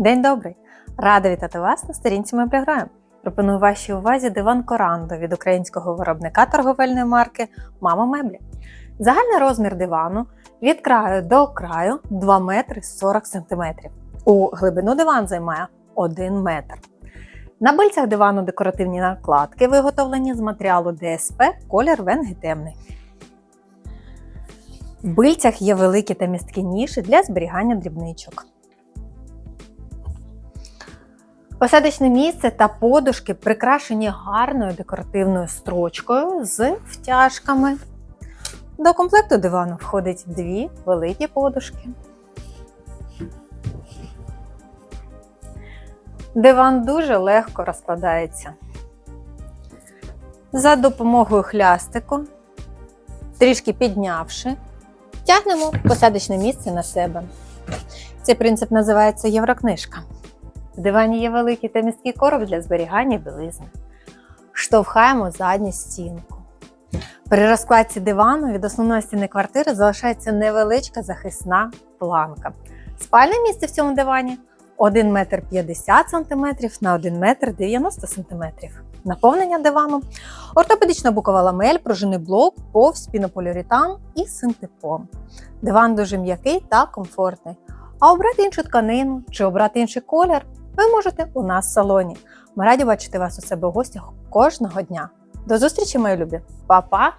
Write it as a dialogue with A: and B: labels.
A: День добрий! Рада вітати вас на сторінці Мебліграєм. Пропоную вашій увазі диван Корандо від українського виробника торговельної марки Мама Меблі. Загальний розмір дивану від краю до краю 2 метри 40 см. У глибину диван займає 1 метр. На бильцях дивану декоративні накладки, виготовлені з матеріалу ДСП, колір венги темний. В бильцях є великі та місткі ніші для зберігання дрібничок. Посадочне місце та подушки прикрашені гарною декоративною строчкою з втяжками. До комплекту дивану входить дві великі подушки. Диван дуже легко розкладається. За допомогою хлястику, трішки піднявши, тягнемо посадочне місце на себе. Цей принцип називається Єврокнижка. В дивані є великий та місткий короб для зберігання білизни. Штовхаємо задню стінку. При розкладці дивану від основної стіни квартири залишається невеличка захисна планка. Спальне місце в цьому дивані 1 метр 50 см на 1 метр 90 см. Наповнення дивану, ортопедична букова ламель, пружинний блок, повз пінополіуретан і синтепон. Диван дуже м'який та комфортний. А обрати іншу тканину чи обрати інший колір ви можете у нас в салоні. Ми раді бачити вас у себе в гостях кожного дня. До зустрічі, мої любі! Па-па!